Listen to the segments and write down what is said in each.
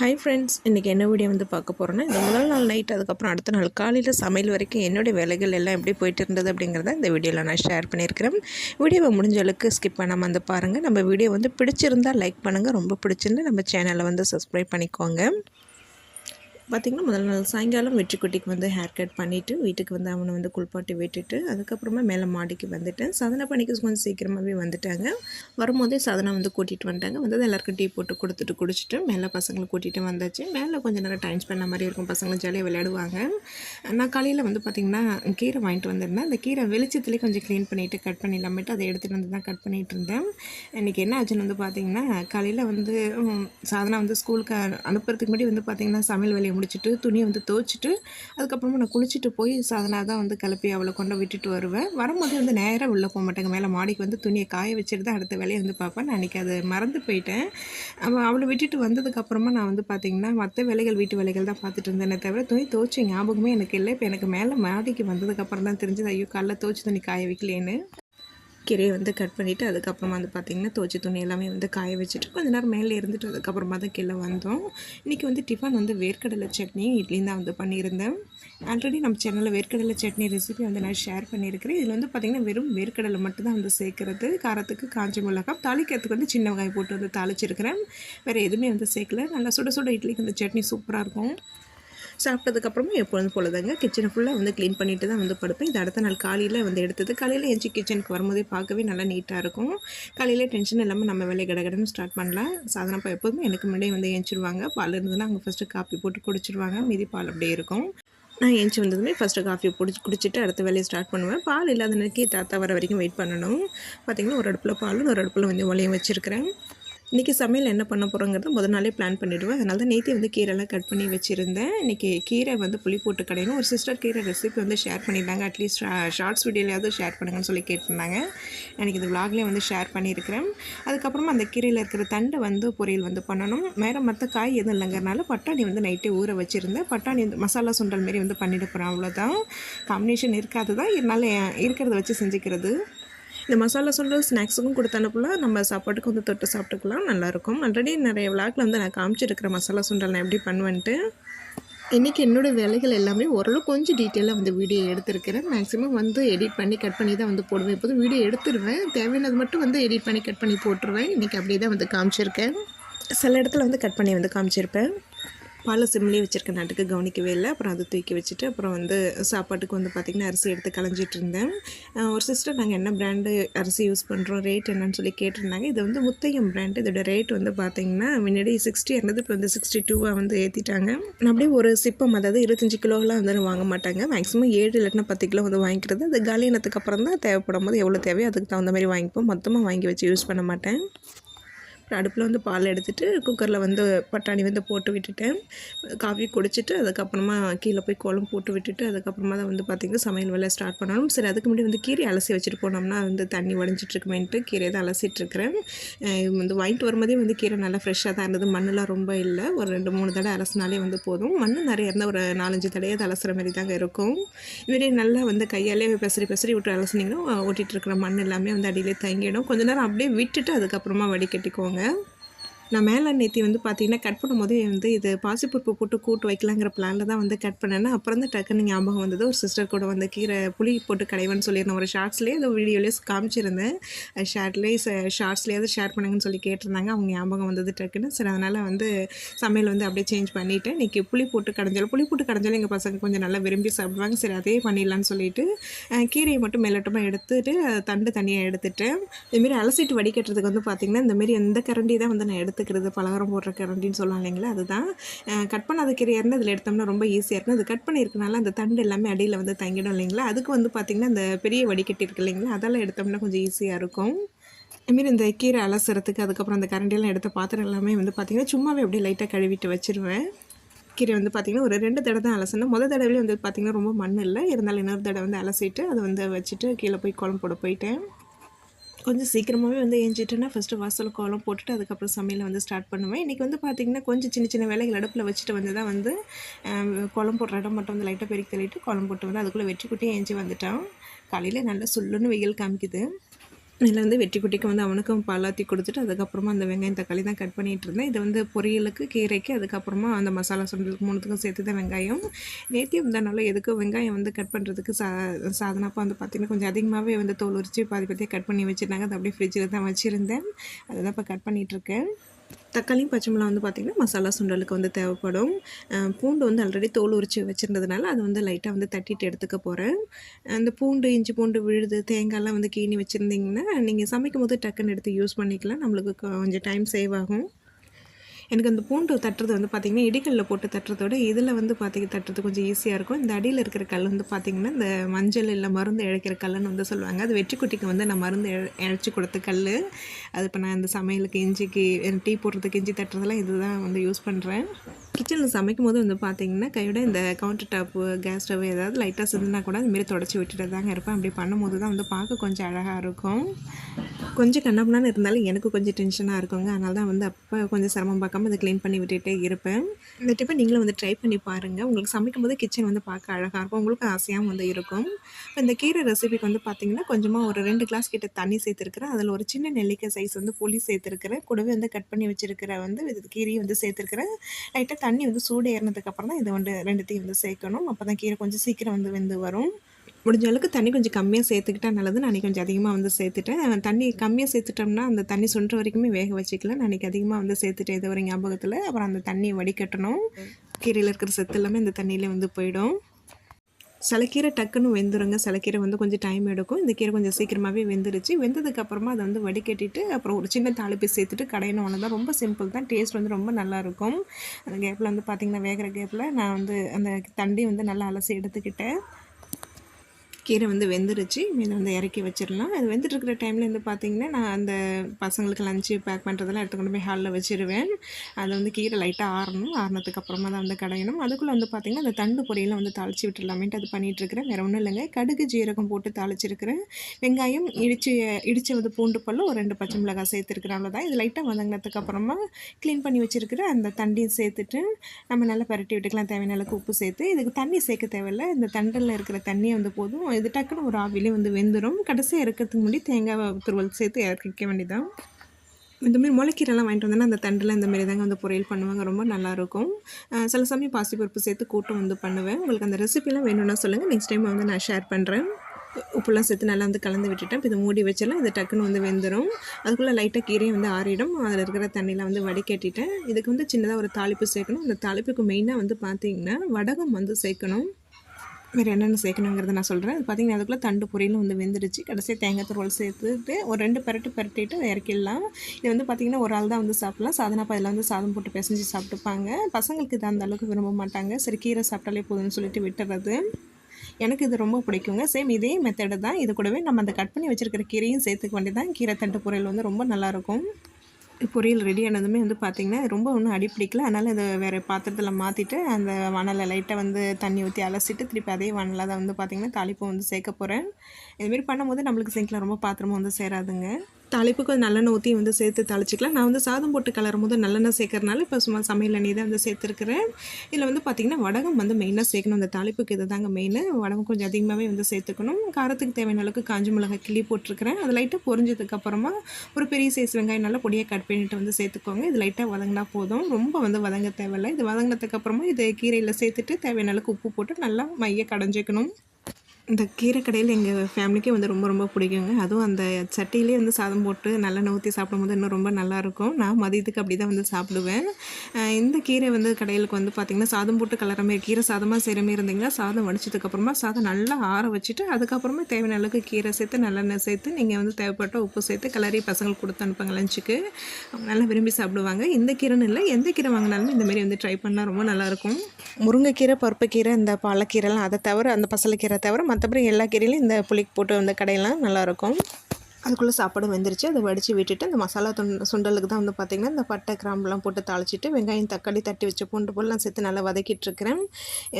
Hi friends இன்றைக்கி என்ன video வந்து பார்க்க போகிறோன்னா இந்த முதல் நாள் நைட் அதுக்கப்புறம் அடுத்த நாள் காலையில் சமையல் வரைக்கும் என்னுடைய வேலைகள் எல்லாம் எப்படி போயிட்டு இருந்தது அப்படிங்கிறத இந்த வீடியோவில் நான் ஷேர் பண்ணியிருக்கிறேன். வீடியோவை முடிஞ்ச அளவுக்கு ஸ்கிப் பண்ணாமல் வந்து பாருங்கள் நம்ம வீடியோ வந்து பிடிச்சிருந்தால் லைக் பண்ணுங்கள் ரொம்ப பிடிச்சிருந்து நம்ம சேனலை வந்து சப்ஸ்கிரைப் பண்ணிக்கோங்க. பார்த்திங்கன்னா முதல் நாள் சாயங்காலம் வெற்றிக்குட்டிக்கு வந்து ஹேர் கட் பண்ணிவிட்டு வீட்டுக்கு வந்து அவனை வந்து குளிப்பாட்டி விட்டுட்டு அதுக்கப்புறமா மேலே மாடிக்கு வந்துட்டேன். சாதனை பணிக்கு கொஞ்சம் சீக்கிரமாகவே வந்துட்டாங்க. வரும்போதே சதனம் வந்து கூட்டிகிட்டு வந்துட்டாங்க. வந்து எல்லாருக்கும் டீ போட்டு கொடுத்துட்டு குடிச்சிட்டு மேலே பசங்களை கூட்டிகிட்டு வந்தாச்சு. மேலே கொஞ்சம் நேரம் டைம் ஸ்பெண்ட் மாதிரி இருக்கும். பசங்களும் ஜாலியாக விளையாடுவாங்க. நான் காலையில் வந்து பார்த்திங்கன்னா கீரை வாங்கிட்டு வந்திருந்தேன். அந்த கீரை வெளிச்சத்துலேயே கொஞ்சம் க்ளீன் பண்ணிவிட்டு கட் பண்ணிடலாமேட்டு அதை எடுத்துகிட்டு வந்து தான் கட் பண்ணிகிட்டு இருந்தேன். இன்றைக்கி என்ன ஆச்சுன்னு வந்து பார்த்திங்கன்னா காலையில் வந்து சாதனை வந்து ஸ்கூலுக்கு அனுப்புறதுக்கு முன்னாடி வந்து பார்த்திங்கன்னா சமையல் வேலையை முடிச்சுட்டு துணியை வந்து துவைச்சிட்டு அதுக்கப்புறமா நான் குளிச்சுட்டு போய் சாதனா தான் வந்து கிளப்பி அவளை கொண்டு விட்டுட்டு வருவேன். வரும்போது வந்து நேராக உள்ளே போக மாட்டேங்க. மேலே மாடிக்கு வந்து துணியை காய வச்சுட்டு தான் அடுத்த வேலையை வந்து பார்ப்பேன். நான் அன்றைக்கி அதை மறந்து போயிட்டேன். அவள் அவளை விட்டுட்டு வந்ததுக்கப்புறமா நான் வந்து பார்த்திங்கன்னா மற்ற வேலைகள் வீட்டு வேலைகள் தான் பார்த்துட்டு இருந்தேனே தவிர துணி துவைச்ச ஞாபகமே எனக்கு இல்லை. இப்போ எனக்கு மேலே மாடிக்கு வந்ததுக்கப்புறம் தான் தெரிஞ்சது ஐயோ காலைல துவைச்சி துணி காய வைக்கலேன்னு கீரையை வந்து கட் பண்ணிவிட்டு அதுக்கப்புறமா வந்து பார்த்திங்கன்னா துவச்சி துணி எல்லாமே வந்து காய வச்சுட்டு கொஞ்ச நேரம் மேலே இருந்துட்டு அதுக்கப்புறமா தான் கீழே வந்தோம். இன்றைக்கி வந்து டிஃபன் வந்து வேர்க்கடலை சட்னியும் இட்லியும் தான் வந்து பண்ணியிருந்தேன். ஆல்ரெடி நம்ம சேனலில் வேர்க்கடலை சட்னி ரெசிபி வந்து நான் ஷேர் பண்ணியிருக்கிறேன். இதில் வந்து பார்த்திங்கன்னா வெறும் வேர்க்கடலை மட்டும் தான் வந்து சேர்க்குறது. காரத்துக்கு காஞ்ச மிளகாய் தாளிக்கிறதுக்கு வந்து சின்ன வெங்காயம் போட்டு வந்து தாளிச்சிருக்கிறேன். வேறு எதுவுமே வந்து சேர்க்கல. நல்லா சுட சுட இட்லிக்கு அந்த சட்னி சூப்பராக இருக்கும். சாப்பிட்டதுக்கப்புறமா எப்பொழுதும் போல தாங்க கிச்சனை ஃபுல்லாக வந்து க்ளீன் பண்ணிட்டு தான் வந்து படுப்பேன். இது அடுத்த நாள் காலையில் வந்து எடுத்தது. காலையில் எஞ்சி கிச்சனுக்கு வரும்போதே பார்க்கவே நல்லா நீட்டாக இருக்கும். காலையில் டென்ஷன் இல்லாமல் நம்ம வேலையை கடகடன்னு ஸ்டார்ட் பண்ணலாம். சாதனப்பா எப்போதுமே எனக்கு முன்னாடியே வந்து ஏஞ்சிருவாங்க. பால் இருந்ததுன்னா அவங்க ஃபஸ்ட்டு காப்பி போட்டு குடிச்சிருவாங்க. மீதி பால் அப்படியே இருக்கும். நான் ஏஞ்சி வந்ததுமே ஃபஸ்ட்டு காஃபி பிடிச்சி குடிச்சிட்டு அடுத்த வேலையை ஸ்டார்ட் பண்ணுவேன். பால் இல்லாத நினைக்கி தாத்தா வர வரைக்கும் வெயிட் பண்ணணும். பார்த்திங்கன்னா ஒரு அடுப்பில் பாலும் ஒரு அடுப்பில் வந்து ஒலையும் வச்சுருக்கிறேன். இன்றைக்கி சமையல் என்ன பண்ண போகிறோங்கிறத முதல் நாளே பிளான் பண்ணிவிடுவேன் அதனால தான் நேற்று வந்து கீரைலாம் கட் பண்ணி வச்சுருந்தேன். இன்றைக்கி கீரை வந்து புளி போட்டு கடையணும். ஒரு சிஸ்டர் கீரை ரெசிபி வந்து ஷேர் பண்ணியிருந்தாங்க. அட்லீஸ்ட் ஷார்ட்ஸ் வீடியோலையாவது ஷேர் பண்ணுங்கன்னு சொல்லி கேட்டிருந்தாங்க. எனக்கு இந்த விலாக்லேயே வந்து ஷேர் பண்ணியிருக்கிறேன். அதுக்கப்புறமா அந்த கீரையில் இருக்கிற தண்டை வந்து பொரியல் வந்து பண்ணணும். வேறு மற்ற காய் எதுவும் இல்லைங்கிறனால பட்டாணி வந்து நைட்டே ஊற வச்சுருந்தேன். பட்டாணி வந்து மசாலா சுண்டல் மாரி வந்து பண்ணிட்டு போகிறேன் அவ்வளோதான் காம்பினேஷன் இருக்காது தான் இருந்தாலும் இருக்கிறத வச்சு செஞ்சுக்கிறது. இந்த மசாலா சுண்டல் ஸ்நாக்ஸுக்கும் கொடுத்து அனுப்பலாம். நம்ம சாப்பாட்டுக்கு வந்து தொட்டு சாப்பிட்டுக்கலாம். நல்லாயிருக்கும். ஆல்ரெடி நிறைய விளாக்கில் வந்து நான் காமிச்சிருக்கிற மசாலா சுண்டல் நான் எப்படி பண்ணுவேன்ட்டு. இன்றைக்கி என்னோடய வேலைகள் எல்லாமே ஓரளவு கொஞ்சம் டீட்டெயிலாக வந்து வீடியோ எடுத்திருக்கிறேன். மேக்ஸிமம் வந்து எடிட் பண்ணி கட் பண்ணி தான் வந்து போடுவேன். இப்போதும் வீடியோ எடுத்துருவேன். தேவையானது மட்டும் வந்து எடிட் பண்ணி கட் பண்ணி போட்டுருவேன். இன்றைக்கி அப்படியே தான் வந்து காமிச்சிருக்கேன். சில இடத்துல வந்து கட் பண்ணி வந்து காமிச்சிருப்பேன். பாலை சிம்லேயே வச்சுருக்க நாட்டுக்கு கவனிக்கவே இல்லை. அப்புறம் அதை தூக்கி வச்சுட்டு அப்புறம் வந்து சாப்பாட்டுக்கு வந்து பார்த்திங்கன்னா அரிசி எடுத்து களைஞ்சிட்டு இருந்தேன். ஒரு சிஸ்டர் நாங்கள் என்ன பிராண்டு அரிசி யூஸ் பண்ணுறோம் ரேட் என்னன்னு சொல்லி கேட்டிருந்தாங்க. இது வந்து முத்தையம் பிராண்டு இதோட ரேட் வந்து பார்த்திங்கன்னா முன்னாடி சிக்ஸ்டி இருந்தது இப்போ வந்து சிக்ஸ்டி டூவாக வந்து ஏற்றிட்டாங்க நான் அப்படியே ஒரு சிப்பம் அதாவது இருபத்தஞ்சி கிலோலாம் வந்து வாங்க மாட்டாங்க. மேக்ஸிமம் ஏழு இல்லைன்னா பத்து கிலோ வந்து வாங்கிக்கிறது. அது காலியானதுக்கு அப்புறம் தான் தேவைப்படும் போது எவ்வளோ தேவையோ அதுக்கு தகுந்த மாதிரி வாங்கிப்போம். மொத்தமாக வாங்கி வச்சு யூஸ் பண்ண மாட்டேன். அடுப்பில் வந்து பால் எடுத்துகிட்டு குக்கரில் வந்து பட்டாணி வந்து போட்டு விட்டுட்டேன் காஃபி குடிச்சிட்டு அதுக்கப்புறமா கீழே போய் கோலம் போட்டு விட்டுட்டு அதுக்கப்புறமா தான் வந்து பார்த்திங்கன்னா சமையல் வேலை ஸ்டார்ட் பண்ணணும். சரி அதுக்கு முன்னாடி வந்து கீரை அலசி வச்சுட்டு போனோம்னா வந்து தண்ணி உடஞ்சிட்ருக்குமேன்ட்டு கீரையை தான் அலசிட்டுருக்கிறேன் வந்து வாங்கிட்டு வரும்போதே வந்து கீரை நல்லா ஃப்ரெஷ்ஷாக தான் இருந்தது. மண்ணெலாம் ரொம்ப இல்லை. ஒரு ரெண்டு மூணு தடவை அலசினாலே வந்து போதும். மண் நிறைய இருந்தால் ஒரு நாலஞ்சு தடையை அது அலசுகிற மாதிரி தாங்க இருக்கும். இதுமாரி நல்லா வந்து கையாலே பெசரி பெசரி விட்டு அலசினீங்கன்னா ஓட்டிகிட்டு இருக்கிற மண் எல்லாமே வந்து அடியிலே தங்கிடும். கொஞ்ச நேரம் அப்படியே விட்டுட்டு அதுக்கப்புறமா வடிகட்டிக்கோங்க. பண்ணுங்கள் நான் மேலே நேற்றி வந்து பார்த்தீங்கன்னா கட் பண்ணும்போது வந்து இது பாசிப்பருப்பு போட்டு கூட்டு வைக்கலாங்கிற பிளானில் தான் வந்து கட் பண்ணேன்னா அப்புறம் தான் டக்குன்னு ஞாபகம் வந்தது. ஒரு சிஸ்டர் கூட வந்து கீரை புளி போட்டு கடைவன்னு சொல்லியிருந்தேன். ஒரு ஷார்ட்ஸ்லேயே அந்த வீடியோலேயே காமிச்சிருந்தேன். ஷார்ட்லேயே ஷார்ட்ஸ்லேயாவது ஷேர் பண்ணுங்கன்னு சொல்லி கேட்டிருந்தாங்க. அவங்க ஞாபகம் வந்தது டக்குன்னு. சரி அதனால் வந்து சமையல் வந்து அப்படியே சேஞ்ச் பண்ணிவிட்டேன் இன்றைக்கி புளி போட்டு கடைஞ்சாலும் புளி போட்டு கடைஞ்சாலும் எங்கள் பசங்க கொஞ்சம் நல்லா விரும்பி சாப்பிடுவாங்க. சரி அதே பண்ணிடலான்னு சொல்லிட்டு கீரையை மட்டும் மேலோட்டமாக எடுத்துகிட்டு தண்டு தனியாக எடுத்துகிட்டு இதுமாரி அலசிட்டு வடிகட்டுறதுக்கு வந்து பார்த்திங்கன்னா இந்தமாரி எந்த கரண்டி தான் வந்து நான் எடுத்து வறுத்துக்கிறது பலகாரம் போடுற கரண்டின்னு சொல்லலாம் இல்லைங்களா? அதுதான். கட் பண்ணாத கீரையாக இருந்தால் அதில் எடுத்தோம்னா ரொம்ப ஈஸியாக இருக்கும். அது கட் பண்ணியிருக்கனால அந்த தண்டு எல்லாமே அடியில் வந்து தங்கிடும் இல்லைங்களா? அதுக்கு வந்து பார்த்திங்கன்னா அந்த பெரிய வடிகட்டி இருக்கு இல்லைங்களா? அதெல்லாம் எடுத்தோம்னா கொஞ்சம் ஈஸியாக இருக்கும். அதுமாரி இந்த கீரை அலசுறதுக்கு அதுக்கப்புறம் அந்த கரண்டியெல்லாம் எடுத்த பாத்திரம் எல்லாமே வந்து பார்த்திங்கன்னா சும்மாவே அப்படியே லைட்டாக கழுவிட்டு வச்சுருவேன். கீரை வந்து பார்த்திங்கன்னா ஒரு ரெண்டு தடவை தான் அலசணும். முதல் தடவையிலே வந்து பார்த்திங்கன்னா ரொம்ப மண் இல்லை. இருந்தாலும் இன்னொரு தடவை வந்து அலசிட்டு அதை வந்து வச்சுட்டு கீழே போய் குழம்பு போட போயிட்டேன். கொஞ்சம் சீக்கிரமாகவே வந்து ஏஞ்சிட்டேன்னா ஃபஸ்ட்டு வாசல் கோலம் போட்டுட்டு அதுக்கப்புறம் சமையலை வந்து ஸ்டார்ட் பண்ணுவேன். இன்றைக்கி வந்து பார்த்திங்கன்னா கொஞ்சம் சின்ன சின்ன வேலைகள் அடுப்பில் வச்சுட்டு வந்து தான் வந்து குளம் போடுற இடம் மட்டும் வந்து லைட்டாக பெருக்கி தள்ளிட்டு குளம் போட்டு வந்து அதுக்குள்ளே வெற்றி குட்டியும் ஏஞ்சி வந்துட்டான். காலையில் நல்லா சுள்ளுன்னு வெயில் காமிக்குது. இதில் வந்து வெட்டி குட்டிக்கு வந்து அவனுக்கும் பாலாத்தி கொடுத்துட்டு அதுக்கப்புறமா அந்த வெங்காயம் தக்காளி தான் கட் பண்ணிகிட்டு இருந்தேன். இது வந்து பொரியலுக்கு கீரைக்கு அதுக்கப்புறமா அந்த மசாலா சுண்டலுக்கு மூணுத்துக்கும் சேர்த்து தான் வெங்காயம். நேத்தியம் இருந்தனால எதுக்கும் வெங்காயம் வந்து கட் பண்ணுறதுக்கு சா சாதனப்போ வந்து பார்த்திங்கன்னா கொஞ்சம் அதிகமாகவே வந்து தோல் உரிச்சு பாதி பாதியாக கட் பண்ணி வச்சுருந்தாங்க. அதை அப்படியே ஃப்ரிட்ஜில் தான் வச்சுருந்தேன். அதை தான் இப்போ கட் பண்ணிகிட்ருக்கேன் தக்காளியும் பச்சை மிளகா வந்து பார்த்திங்கன்னா மசாலா சுண்டலுக்கு வந்து தேவைப்படும். பூண்டு வந்து ஆல்ரெடி தோல் உரிச்சு வச்சுருந்ததுனால அது வந்து லைட்டாக வந்து தட்டிட்டு எடுத்துக்க போகிறேன் அந்த பூண்டு இஞ்சி பூண்டு விழுது தேங்காய்லாம் வந்து கீணி வச்சுருந்திங்கன்னா நீங்கள் சமைக்கும் போது டக்குன்னு எடுத்து யூஸ் பண்ணிக்கலாம். நம்மளுக்கு கொஞ்சம் டைம் சேவ் ஆகும். எனக்கு அந்த பூண்டு தட்டுறது வந்து பார்த்திங்கன்னா இடிகளில் போட்டு தட்டுறதோட இதில் வந்து பார்த்திங்க தட்டுறது கொஞ்சம் ஈஸியாக இருக்கும். இந்த அடியில் இருக்கிற கல் வந்து பார்த்திங்கன்னா இந்த மஞ்சள் இல்லை மருந்து இழைக்கிற கல்லுன்னு வந்து சொல்லுவாங்க. அது வெற்றிக்குட்டிக்கு வந்து நான் மருந்து இழைச்சி கொடுத்த கல் அது இப்போ நான் இந்த சமையலுக்கு இஞ்சிக்கு டீ போடுறதுக்கு இஞ்சி தட்டுறதெல்லாம் இதுதான் வந்து யூஸ் பண்ணுறேன் கிச்சனில் சமைக்கும் போது வந்து பார்த்திங்கன்னா கையோட இந்த கவுண்டர் டாப்பு கேஸ் ஸ்டவ் ஏதாவது லைட்டாக சிந்தினா கூட அதுமாரி தொடச்சி விட்டுட்டு தாங்க இருப்பேன். அப்படி பண்ணும்போது தான் வந்து பார்க்க கொஞ்சம் அழகாக இருக்கும். கொஞ்சம் கண்ணப்பண்ணான்னு இருந்தாலும் எனக்கு கொஞ்சம் டென்ஷனாக இருக்குங்க. அதனால தான் வந்து அப்போ கொஞ்சம் சிரமம் பார்க்காம அதை க்ளீன் பண்ணி விட்டுட்டே இருப்பேன். இந்த டிப்பை நீங்களும் வந்து ட்ரை பண்ணி பாருங்கள் உங்களுக்கு சமைக்கும் போது கிச்சன் வந்து பார்க்க அழகாக இருக்கும். உங்களுக்கு ஆசையாகவும் வந்து இருக்கும். இப்போ இந்த கீரை ரெசிபிக்கு வந்து பார்த்திங்கன்னா கொஞ்சமாக ஒரு ரெண்டு கிளாஸ் கிட்ட தண்ணி சேர்த்துருக்குறேன். அதில் ஒரு சின்ன நெல்லிக்காய் சைஸ் வந்து புளி சேர்த்துருக்குறேன். கூடவே வந்து கட் பண்ணி வச்சுருக்கிற வந்து கீரையும் வந்து சேர்த்துருக்குறேன். லைட்டாக தண்ணி வந்து சூடு ஏறினதுக்கப்புறம் தான் இதை வந்து ரெண்டுத்தையும் வந்து சேர்க்கணும். அப்போ தான் கீரை கொஞ்சம் சீக்கிரம் வந்து வெந்து வரும். முடிஞ்ச அளவுக்கு தண்ணி கொஞ்சம் கம்மியாக சேர்த்துக்கிட்டா நல்லது நான் கொஞ்சம் அதிகமாக வந்து சேர்த்துட்டேன். தண்ணி கம்மியாக சேர்த்துட்டோம்னா அந்த தண்ணி சொல்கிற வரைக்குமே வேக வச்சுக்கலாம். நான் அதிகமாக வந்து சேர்த்துட்டேன் இது ஒரு ஞாபகத்தில் அப்புறம் அந்த தண்ணியை வடிகட்டணும். கீரையில் இருக்கிற சத்து எல்லாமே இந்த தண்ணியிலே வந்து போயிடும். சிலக்கீரை டக்குன்னு வெந்துருங்க. சிலக்கீரை வந்து கொஞ்சம் டைம் எடுக்கும். இந்த கீரை கொஞ்சம் சீக்கிரமாகவே வெந்துருச்சு. வெந்ததுக்கப்புறமா அதை வந்து வடிகட்டிட்டு அப்புறம் ஒரு சின்ன தாளிப்பு சேர்த்துட்டு கடையணும். தான் ரொம்ப சிம்பிள் தான். டேஸ்ட் வந்து ரொம்ப நல்லாயிருக்கும் அந்த கேப்பில் வந்து பார்த்திங்கன்னா வேகிற கேப்பில் நான் வந்து அந்த தண்டி வந்து நல்லா அலசி எடுத்துக்கிட்டேன். கீரை வந்து வெந்துருச்சு. மீன் வந்து இறக்கி வச்சிடலாம். அது வெந்துட்டு இருக்கிற டைமில் வந்து பார்த்திங்கன்னா நான் அந்த பசங்களுக்கு லஞ்சு பேக் பண்ணுறதெல்லாம் எடுத்து கொண்டு போய் ஹாலில் வச்சுருவேன். அதில் வந்து கீரை லைட்டாக ஆறணும். ஆறினதுக்கு அப்புறமா தான் வந்து கடையணும். அதுக்குள்ளே வந்து பார்த்திங்கன்னா அந்த தண்டு பொரியலை வந்து தாளித்து விட்டுடலாமேன்ட்டு அது பண்ணிகிட்ருக்கிறேன் வேறு ஒன்றும் இல்லைங்க. கடுகு ஜீரகம் போட்டு தாளிச்சிருக்கிறேன். வெங்காயம் இடிச்சு இடித்து வந்து பூண்டு பல்லும் ஒரு ரெண்டு பச்சை மிளகாய் சேர்த்துருக்கிறேன். அவ்வளோதான் இது லைட்டாக வதங்கினதுக்கு அப்புறமா க்ளீன் பண்ணி வச்சுருக்கிற அந்த தண்ணியும் சேர்த்துட்டு நம்ம நல்லா பரட்டி விட்டுக்கலாம். தேவையான அளவுக்கு உப்பு சேர்த்து இதுக்கு தண்ணி சேர்க்க தேவையில்லை. இந்த தண்டில் இருக்கிற தண்ணியை வந்து போதும். இது டக்குன்னு ஒரு ஆவிலே வந்து வெந்துடும் கடைசியாக இருக்கிறதுக்கு முன்னாடி தேங்காய் துருவல் சேர்த்து இறக்கிக்க வேண்டியதான் இந்தமாரி முளைக்கீரெல்லாம் வாங்கிட்டு வந்தோன்னா அந்த தண்டில் இந்தமாரி தாங்க வந்து பொரியல் பண்ணுவாங்க. ரொம்ப நல்லாயிருக்கும். சில சமயம் பாசிப்பருப்பு சேர்த்து கூட்டம் வந்து பண்ணுவேன். உங்களுக்கு அந்த ரெசிபிலாம் வேணும்னா சொல்லுங்கள் நெக்ஸ்ட் டைம் வந்து நான் ஷேர் பண்ணுறேன் உப்புலாம் சேர்த்து நல்லா வந்து கலந்து விட்டுட்டேன். இப்போ இதை மூடி வச்சிடலாம். இது டக்குன்னு வந்து வெந்துடும் அதுக்குள்ளே லைட்டாக கீரையும் வந்து ஆறிடும். அதில் இருக்கிற தண்ணியில் வந்து வடிகட்டிட்டேன். இதுக்கு வந்து சின்னதாக ஒரு தாளிப்பு சேர்க்கணும். அந்த தாளிப்புக்கு மெயினாக வந்து பார்த்திங்கன்னா வடகம் வந்து சேர்க்கணும். வேறு என்னென்ன சேர்க்கணுங்கிறத நான் சொல்கிறேன் அது பார்த்தீங்கன்னா அதுக்குள்ளே தண்டு பொரியலும் வந்து வெந்துடுச்சு கடைசியாக தேங்காய் துருவல் சேர்த்துட்டு ஒரு ரெண்டு பரட்டு பரட்டிட்டு இறக்கிடலாம். இது வந்து பார்த்திங்கன்னா ஒரு ஆள் தான் வந்து சாப்பிடலாம். சாதனாப்பா இதில் வந்து சாதம் போட்டு பிசைஞ்சு சாப்பிட்டுப்பாங்க. பசங்களுக்கு இது அந்த அளவுக்கு விரும்ப மாட்டாங்க. சரி கீரை சாப்பிட்டாலே போதும்னு சொல்லிட்டு விட்டுறது. எனக்கு இது ரொம்ப பிடிக்குங்க. சேம் இதே மெத்தடு தான். இது கூடவே நம்ம அந்த கட் பண்ணி வச்சுருக்கிற கீரையும் சேர்த்துக்க வேண்டியதான் கீரை தண்டு பொரியல் வந்து ரொம்ப நல்லாயிருக்கும் பொரியல் ரெடி ஆனதுமே வந்து பார்த்திங்கன்னா ரொம்ப ஒன்றும் அடி பிடிக்கல. அதனால் இதை வேறு பாத்திரத்தில் மாற்றிட்டு அந்த வனலை லைட்டாக வந்து தண்ணி ஊற்றி அலசிட்டு திருப்பி அதே வனலாக தான் வந்து பார்த்திங்கன்னா தாளிப்பு வந்து சேர்க்க போகிறேன் இதுமாரி பண்ணும்போது நம்மளுக்கு சிங்கில் ரொம்ப பாத்திரமும் வந்து சேராதுங்க. தலைப்புக்கு நல்லெண்ணெய் ஊற்றி வந்து சேர்த்து தாளிச்சிக்கலாம். நான் வந்து சாதம் போட்டு கலரும் போது நல்லெண்ணெய் சேர்க்கறனால இப்போ சும்மா சமையல் எண்ணெய் தான் வந்து சேர்த்துருக்கிறேன். இதில் வந்து பார்த்திங்கன்னா வடகம் வந்து மெயினாக சேர்க்கணும். அந்த தாளிப்புக்கு இது தாங்க மெயின் வடகம் கொஞ்சம் அதிகமாகவே வந்து சேர்த்துக்கணும். காரத்துக்கு தேவையான அளவுக்கு காஞ்சி மிளகாய் கிளி போட்டிருக்கிறேன். அது லைட்டாக பொரிஞ்சதுக்கப்புறமா ஒரு பெரிய சைஸ் வெங்காயம் நல்லா பொடியாக கட் பண்ணிட்டு வந்து சேர்த்துக்கோங்க. இது லைட்டாக வதங்கினா போதும். ரொம்ப வந்து வதங்க தேவையில்லை. இது வதங்கினதுக்கப்புறமா இது கீரையில் சேர்த்துட்டு தேவையான அளவுக்கு உப்பு போட்டு நல்லா மைய கடைஞ்சிக்கணும். இந்த கீரை கடையில் எங்கள் ஃபேமிலிக்கே வந்து ரொம்ப ரொம்ப பிடிக்குங்க. அதுவும் அந்த சட்டியிலே வந்து சாதம் போட்டு நல்லெண்ணெய் ஊற்றி சாப்பிடும்போது இன்னும் ரொம்ப நல்லாயிருக்கும். நான் மதியத்துக்கு அப்படி தான் வந்து சாப்பிடுவேன். இந்த கீரை வந்து கடையிலுக்கு வந்து பார்த்திங்கன்னா சாதம் போட்டு கலர மாதிரி கீரை சாதமாக செய்கிற மாதிரி இருந்தீங்கன்னா சாதம் வடிச்சதுக்கப்புறமா சாதம் நல்லா ஆற வச்சுட்டு அதுக்கப்புறமா தேவையான அளவுக்கு கீரை சேர்த்து நல்லெண்ணெய் சேர்த்து நீங்கள் வந்து தேவைப்பட்ட உப்பு சேர்த்து கலரி பசங்களுக்கு கொடுத்து அனுப்புங்க லஞ்சுக்கு. அவங்க நல்லா விரும்பி சாப்பிடுவாங்க. இந்த கீரைன்னு இல்லை எந்த கீரை வாங்கினாலுமே இந்தமாரி வந்து ட்ரை பண்ணால் ரொம்ப நல்லாயிருக்கும். முருங்கைக்கீரை பருப்புக்கீரை இந்த பாலக்கீரைலாம் அதை தவிர அந்த பசலைக்கீரை தவிர மற்றபடி எல்லா கீரையிலையும் இந்த புளிக்கு போட்டு வந்த கடையெல்லாம் நல்லாயிருக்கும். அதுக்குள்ளே சாப்பாடு வெந்துருச்சு. அதை வடித்து விட்டுட்டு அந்த மசாலா துண் சுண்டலுக்கு தான் வந்து பார்த்திங்கன்னா இந்த பட்டை கிராம்புலாம் போட்டு தாளிச்சிட்டு வெங்காயம் தக்காளி தட்டி வச்ச பூண்டு பொருள்லாம் சேர்த்து நல்லா வதக்கிட்டுருக்கிறேன்.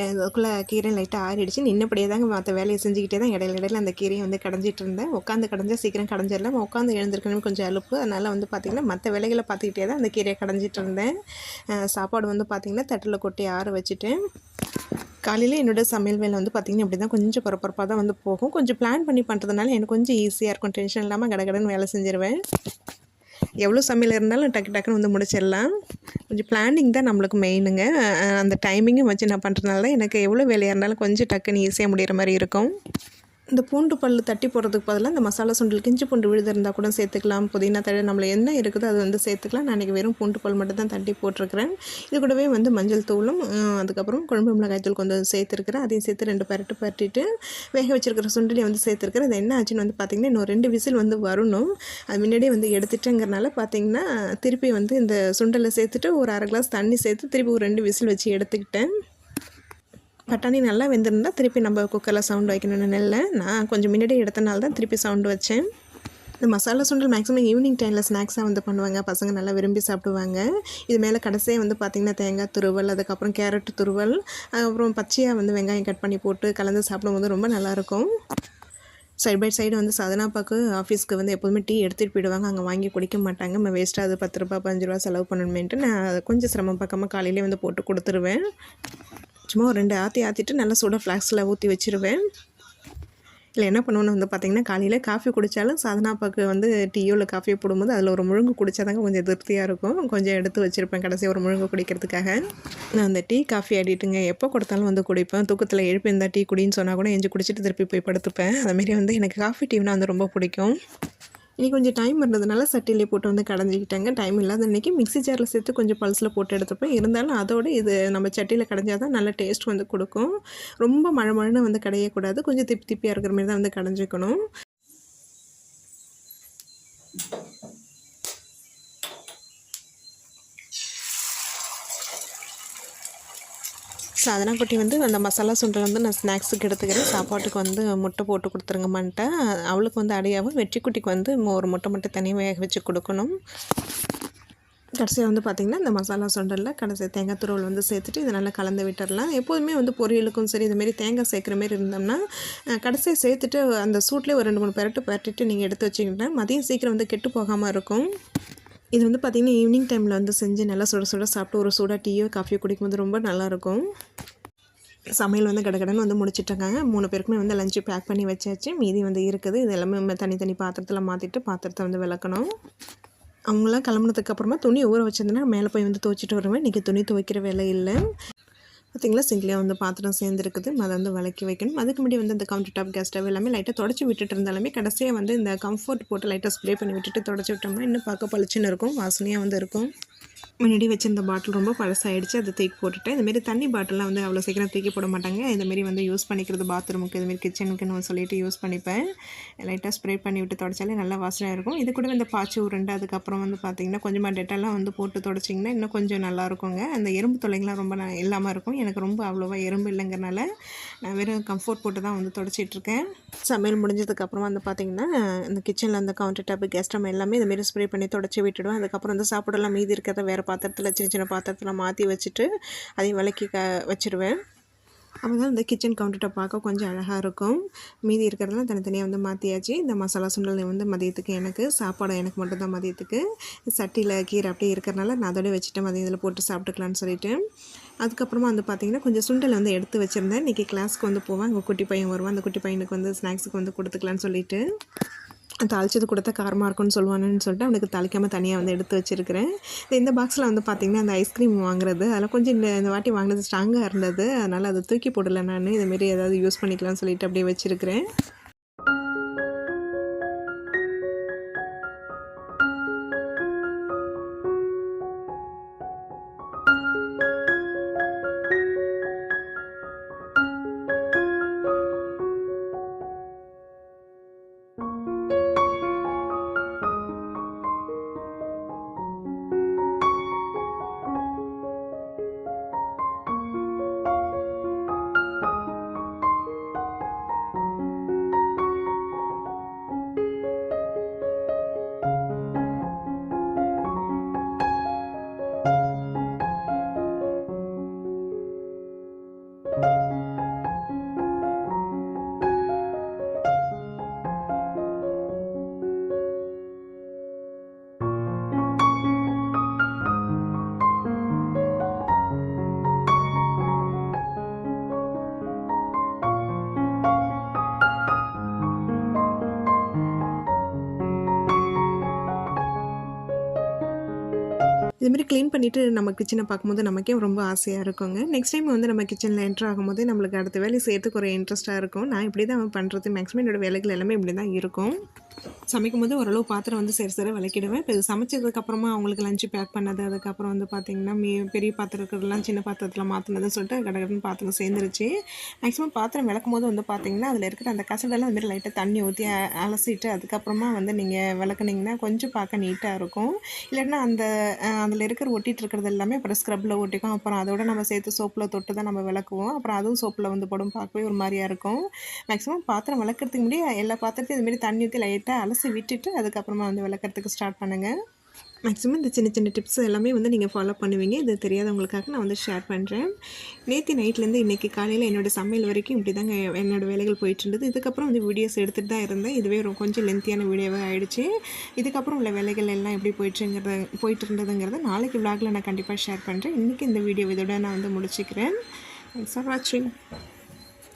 அதுக்குள்ளே கீரை லைட்டாக ஆறிடுச்சு. நின்னபடியே தாங்க மற்ற வேலையை செஞ்சுக்கிட்டே தான் இடையில இடையில அந்த கீரையை வந்து கடைஞ்சிட்டு இருந்தேன் உட்காந்து கடைஞ்சா சீக்கிரம் கடைஞ்சிடலாம் உட்காந்து எழுந்திருக்கணும் கொஞ்சம் அலுப்பு. அதனால் வந்து பார்த்திங்கன்னா மற்ற வேலைகளை பார்த்துக்கிட்டே தான் அந்த கீரையை கடைஞ்சிட்டு இருந்தேன் சாப்பாடு வந்து பார்த்திங்கன்னா தட்டில் கொட்டி ஆற வச்சுட்டு காலையில் என்னோட சமையல் வேலை வந்து பார்த்திங்கன்னா அப்படி தான் கொஞ்சம் பரபரப்பாக தான் வந்து போகும். கொஞ்சம் பிளான் பண்ணி பண்ணுறதுனால எனக்கு கொஞ்சம் ஈஸியாக இருக்கும். டென்ஷன் இல்லாமல் கடகடன்னு வேலை செஞ்சிருவேன். எவ்வளோ சமையல் இருந்தாலும் டக்கு டக்குன்னு வந்து முடிச்சிடலாம். கொஞ்சம் பிளானிங் தான் நம்மளுக்கு மெயினுங்க அந்த டைமிங்கும் வச்சு நான் பண்ணுறதுனால தான் எனக்கு எவ்வளோ வேலையாக இருந்தாலும் கொஞ்சம் டக்குன்னு ஈஸியாக முடிகிற மாதிரி இருக்கும். இந்த பூண்டு பல் தட்டி போடுறதுக்கு பதிலாக இந்த மசாலா சுண்டல் கிஞ்சி பூண்டு விழுது இருந்தால் கூட சேர்த்துக்கலாம். புதினா தழை நம்மள என்ன இருக்குதோ அது வந்து சேர்த்துக்கலாம். நான் இன்றைக்கி வெறும் பூண்டு பல் மட்டும் தான் தட்டி போட்டிருக்கிறேன். இது கூடவே வந்து மஞ்சள் தூளும் அதுக்கப்புறம் குழம்பு மிளகாய் தூள் கொஞ்சம் சேர்த்துருக்கிறேன். அதையும் சேர்த்து ரெண்டு பரட்டு பரட்டிட்டு வேக வச்சிருக்கிற சுண்டலையும் வந்து சேர்த்துருக்கிறேன். அது என்ன ஆச்சுன்னு வந்து பார்த்திங்கன்னா இன்னும் ரெண்டு விசில் வந்து வரணும். அது முன்னாடியே வந்து எடுத்துட்டேங்கிறனால பார்த்தீங்கன்னா திருப்பி வந்து இந்த சுண்டலை சேர்த்துட்டு ஒரு அரை கிளாஸ் தண்ணி சேர்த்து திருப்பி ஒரு ரெண்டு விசில் வச்சு எடுத்துக்கிட்டேன். பட்டாணி நல்லா வெந்திருந்தால் திருப்பி நம்ம குக்கரில் சவுண்ட் வைக்கணும்னு நெல்லை நான் கொஞ்சம் முன்னாடி எடுத்தனால தான் திருப்பி சவுண்டு வச்சேன். இந்த மசாலா சுண்டல் மேக்ஸிமம் ஈவினிங் டைமில் ஸ்நாக்ஸாக வந்து பண்ணுவாங்க. பசங்க நல்லா விரும்பி சாப்பிடுவாங்க. இது மேலே கடைசியாக வந்து பார்த்திங்கன்னா தேங்காய் துருவல் அதுக்கப்புறம் கேரட் துருவல் அதுக்கப்புறம் பச்சையாக வந்து வெங்காயம் கட் பண்ணி போட்டு கலந்து சாப்பிடும்போது ரொம்ப நல்லாயிருக்கும் சைட் பை சைடு வந்து சதனாப்பாக்கு ஆஃபீஸ்க்கு வந்து எப்போதுமே டீ எடுத்துகிட்டு போயிடுவாங்க. அங்கே வாங்கி குடிக்க மாட்டாங்க. நம்ம வேஸ்ட்டாக அது பத்து ரூபா பதினஞ்சு ரூபா செலவு பண்ணணுமேன்ட்டு நான் அதை கொஞ்சம் சிரமம் பக்கமாக காலையிலே வந்து போட்டு கொடுத்துருவேன். சும்மா ஒரு ரெண்டு ஆற்றி ஆற்றிட்டு நல்லா சூடாக ஃப்ளாக்ஸில் ஊற்றி வச்சுருவேன். இல்லை என்ன பண்ணுவேன்னு வந்து பார்த்தீங்கன்னா காலையில் காஃபி குடித்தாலும் சாதனாப்பாக்கு வந்து டீயோ இல்லை காஃபியோ போடும்போது அதில் ஒரு முழுங்கு குடித்தாதாங்க கொஞ்சம் திருப்தியாக இருக்கும். கொஞ்சம் எடுத்து வச்சுருப்பேன் கடைசி ஒரு முழுங்கு குடிக்கிறதுக்காக. நான் அந்த டீ காஃபி ஆடிட்டுங்க எப்போ கொடுத்தாலும் வந்து குடிப்பேன். தூக்கத்தில் எழுப்பி இருந்தால் டீ குடின்னு சொன்னால் கூட எஞ்சி குடிச்சிட்டு திருப்பி போய் படுத்துப்பேன். அதுமாரி வந்து எனக்கு காஃபி டீனா வந்து ரொம்ப பிடிக்கும். இன்னைக்கு கொஞ்சம் டைம் இருந்ததுனால சட்டிலே போட்டு வந்து கடைஞ்சிக்கிட்டாங்க. டைம் இல்லாத அன்றைக்கி மிக்ஸி ஜாரில் சேர்த்து கொஞ்சம் பல்ஸில் போட்டு எடுத்துப்போம் இருந்தாலும் அதோட இது நம்ம சட்டியில் கடைஞ்சால் தான் நல்ல டேஸ்ட் வந்து கொடுக்கும். ரொம்ப மழை மழைன்னு வந்து கடையக்கூடாது. கொஞ்சம் திப்பி திப்பியாக இருக்கிற மாதிரி தான் வந்து கடைஞ்சிக்கணும். ஸோ அதனால் குட்டி வந்து அந்த மசாலா சுண்டல் வந்து நான் ஸ்நாக்ஸுக்கு எடுத்துக்கிறேன். சாப்பாட்டுக்கு வந்து முட்டை போட்டு கொடுத்துருங்கம்மான்ட்டேன் அவளுக்கு வந்து அடையாவும் வெற்றிக்குட்டிக்கு வந்து ஒரு முட்டை மட்டும் தனியாக வேக வச்சு கொடுக்கணும். கடைசியாக வந்து பார்த்திங்கன்னா இந்த மசாலா சுண்டலில் கடைசி தேங்காய் துருவல் வந்து சேர்த்துட்டு இதை நல்லா கலந்து விட்டுடலாம் எப்போதுமே வந்து பொரியலுக்கும் சரி இதுமாரி தேங்காய் சேர்க்குற மாரி இருந்தோம்னா கடைசியாக சேர்த்துட்டு அந்த சூட்லேயே ஒரு ரெண்டு மூணு பெரட்டு பரட்டிட்டு நீங்கள் எடுத்து வச்சிங்கன்னா மதியம் சீக்கிரம் வந்து கெட்டு போகாமல் இருக்கும். இது வந்து பார்த்திங்கன்னா ஈவினிங் டைமில் வந்து செஞ்சு நல்லா சுட சுட சாப்பிட்டு ஒரு சூடாக டீயோ காஃபியோ குடிக்கும்போது ரொம்ப நல்லாயிருக்கும். சமையல் வந்து கடகடன்னு வந்து முடிச்சிட்டாங்க. மூணு பேருக்குமே வந்து லஞ்சு பேக் பண்ணி வச்சாச்சு. மீதி வந்து இருக்குது. இது எல்லாமே தனித்தனி பாத்திரத்தில் மாற்றிட்டு பாத்திரத்தை வந்து விளக்கணும். அவங்களாம் கிளம்புனதுக்கப்புறமா துணி ஊற வச்சிருந்தேன்னா மேலே போய் வந்து துவைச்சிட்டு வருவேன். இன்றைக்கி துணி துவைக்கிற வேலை இல்லை. பார்த்திங்களா சிங்கிலே வந்து பாத்திரம் சேர்ந்துருக்குது. அதை வந்து விளக்கி வைக்கணும். அதுக்கு முன்னாடி வந்து இந்த கவுண்டர் டாப் கேஸ் ஸ்டவ் எல்லாமே லைட்டாக தொடச்சி விட்டுட்டு இருந்தாலுமே கடைசியாக வந்து இந்த கம்ஃபர்ட் போட்டு லைட்டாக ஸ்ப்ரே பண்ணி விட்டுட்டு தொடச்சி விட்டோம்னா இன்னும் பார்க்க பளிச்சுன்னு இருக்கும். வாசனையாக வந்து இருக்கும். முன்னாடி வச்சிருந்த பாட்டில் ரொம்ப பழசாயிடுச்சு. அதை தூக்கி போட்டுட்டேன். இதுமாரி தண்ணி பாட்டிலாம் வந்து அவ்வளோ சீக்கிரம் தூக்கி போட மாட்டாங்க. இதுமாரி வந்து யூஸ் பண்ணிக்கிறது பாத்ரூமுக்கு இதுமாரி கிச்சனுக்குன்னு சொல்லிட்டு யூஸ் பண்ணிப்பேன். லைட்டாக ஸ்ப்ரே பண்ணி விட்டு தொடச்சாலே நல்லா வாசனாக இருக்கும். இது கூட இந்த பாய்ச்சி உருண்டு அதுக்கப்புறம் வந்து பார்த்திங்கன்னா கொஞ்சமாக டெட்டெல்லாம் வந்து போட்டு தொடச்சிங்கன்னா இன்னும் கொஞ்சம் நல்லா இருக்குங்க. அந்த எறும்பு தொலைங்களாம் ரொம்ப ந- இல்லாமல் இருக்கும். எனக்கு ரொம்ப அவ்வளோவா எறும்பு இல்லைங்கிறனால நான் வெறும் கம்ஃபோர்ட் போட்டு தான் வந்து தொடச்சிட்ருக்கேன் சமையல் முடிஞ்சதுக்கப்புறம் வந்து பார்த்திங்கன்னா இந்த கிச்சனில் அந்த கவுண்டர் டாப்பு கெஸ்டம் எல்லாமே இதுமாரி ஸ்ப்ரே பண்ணி தொடச்சி விட்டுடுவேன். அதுக்கப்புறம் வந்து சாப்பாடெல்லாம் மீதி இருக்கிறத வேறு பாத்திரத்தில் சின்ன சின்ன பாத்திரத்தில் மாற்றி வச்சுட்டு அதையும் விளக்கி க வச்சுருவேன். அப்போ தான் இந்த கிச்சன் கவுண்டர் பார்க்க கொஞ்சம் அழகாக இருக்கும். மீதி இருக்கிறதெல்லாம் தனித்தனியாக வந்து மாற்றியாச்சு இந்த மசாலா சுண்டல் வந்து மதியத்துக்கு எனக்கு சாப்பாடு எனக்கு மட்டும்தான் மதியத்துக்கு. சட்டியில் கீரை அப்படியே இருக்கிறனால நான் அதோடய வச்சுட்டு மதியம் இதில் போட்டு சாப்பிட்டுக்கலான்னு சொல்லிட்டு. அதுக்கப்புறமா வந்து பார்த்திங்கன்னா கொஞ்சம் சுண்டல் வந்து எடுத்து வச்சுருந்தேன். இன்றைக்கி கிளாஸ்க்கு வந்து போவேன். அங்கே குட்டி பையன் வருவான். அந்த குட்டி பையனுக்கு வந்து ஸ்நாக்ஸுக்கு வந்து கொடுத்துக்கலான்னு சொல்லிட்டு. தாளிச்சது கொடுத்தா காரமாக இருக்கும்னு சொல்லுவானுன்னு சொல்லிட்டு அவனுக்கு தாளிக்காமல் தனியாக வந்து எடுத்து வச்சுருக்கிறேன். இந்த பாக்ஸில் வந்து பார்த்திங்கன்னா அந்த ஐஸ்கிரீம் வாங்குறது அதில் கொஞ்சம் இந்த இந்த வாட்டி வாங்கினது ஸ்ட்ராங்காக இருந்தது. அதனால் அதை தூக்கி போடல நான். இதுமாரி ஏதாவது யூஸ் பண்ணிக்கலாம்னு சொல்லிட்டு அப்படியே வச்சுருக்கிறேன். க்ளீன் பண்ணிவிட்டு நம்ம கிச்சனை பார்க்கும்போது நமக்கே ரொம்ப ஆசையாக இருக்குங்க. நெக்ஸ்ட் டைம் வந்து நம்ம கிச்சனில் என்ட்ரு ஆகும்போது நம்மளுக்கு அடுத்த வேலை செய்யறதுக்கு ஒரு இன்ட்ரெஸ்ட்டாக இருக்கும். நான் இப்படி தான் பண்ணுறது மேக்ஸிமம் என்னோடய வேலைகள் எல்லாமே இப்படி தான் இருக்கும். சமைக்கும் போது ஓரளவு பாத்திரம் வந்து சரி சரி விளக்கிடுவேன். இப்போ இது சமைச்சதுக்கப்புறமா அவங்களுக்கு லஞ்சு பேக் பண்ணது அதுக்கப்புறம் வந்து பார்த்திங்கன்னா மீ பெரிய பாத்திரம் இருக்கிறதுலாம் சின்ன பாத்திரத்தில் மாற்றினதுன்னு சொல்லிட்டு கடகடன்னு பாத்திரம் சேர்ந்துருச்சு. மேக்ஸிமம் பாத்திரம் விளக்கும் போது வந்து பார்த்திங்கன்னா அதில் இருக்கிற அந்த கசடெல்லாம் வந்து லைட்டாக தண்ணி ஊற்றி அலசிட்டு அதுக்கப்புறமா வந்து நீங்கள் விளக்குனீங்கன்னா கொஞ்சம் பார்க்க நீட்டாக இருக்கும். இல்லைன்னா அந்த அதில் இருக்கிற ஒட்டிட்டு இருக்கிறது எல்லாமே அப்புறம் ஸ்க்ரப்பில் ஒட்டிக்கும். அப்புறம் அதோட நம்ம சேர்த்து சோப்பில் தொட்டு தான் நம்ம விளக்குவோம். அப்புறம் அதுவும் சோப்பில் வந்து போடும் பார்க்கவே ஒரு மாதிரியாக இருக்கும். மேக்ஸிமம் பாத்திரம் விளக்குறதுக்கு முன்னாடி எல்லா பாத்திரத்தையும் இதுமாரி தண்ணி ஊற்றி லைட் லைட்டாக அலசி விட்டுட்டு அதுக்கப்புறமா வந்து விளக்குறதுக்கு ஸ்டார்ட் பண்ணுங்கள் மேக்ஸிமம் இந்த சின்ன சின்ன டிப்ஸ் எல்லாமே வந்து நீங்கள் ஃபாலோ பண்ணுவீங்க. இது தெரியாதவங்களுக்காக நான் வந்து ஷேர் பண்ணுறேன் நேற்று நைட்லேருந்து இன்றைக்கி காலையில் என்னோடய சமையல் வரைக்கும் இப்படி தாங்க என்னோடய வேலைகள் போயிட்டு இருந்தது. இதுக்கப்புறம் வந்து வீடியோஸ் எடுத்துகிட்டு தான் இருந்தேன். இதுவே ரொம்ப கொஞ்சம் லென்த்தியான வீடியோவாக ஆகிடுச்சு இதுக்கப்புறம் உள்ள வேலைகள் எல்லாம் எப்படி போயிட்டுங்கிறத போயிட்டு இருந்ததுங்கிறத நாளைக்கு விளாகில் நான் கண்டிப்பாக ஷேர் பண்ணுறேன் இன்றைக்கி இந்த வீடியோ இதோட நான் வந்து முடிச்சுக்கிறேன். தேங்க்ஸ் ஃபார் வாட்சிங்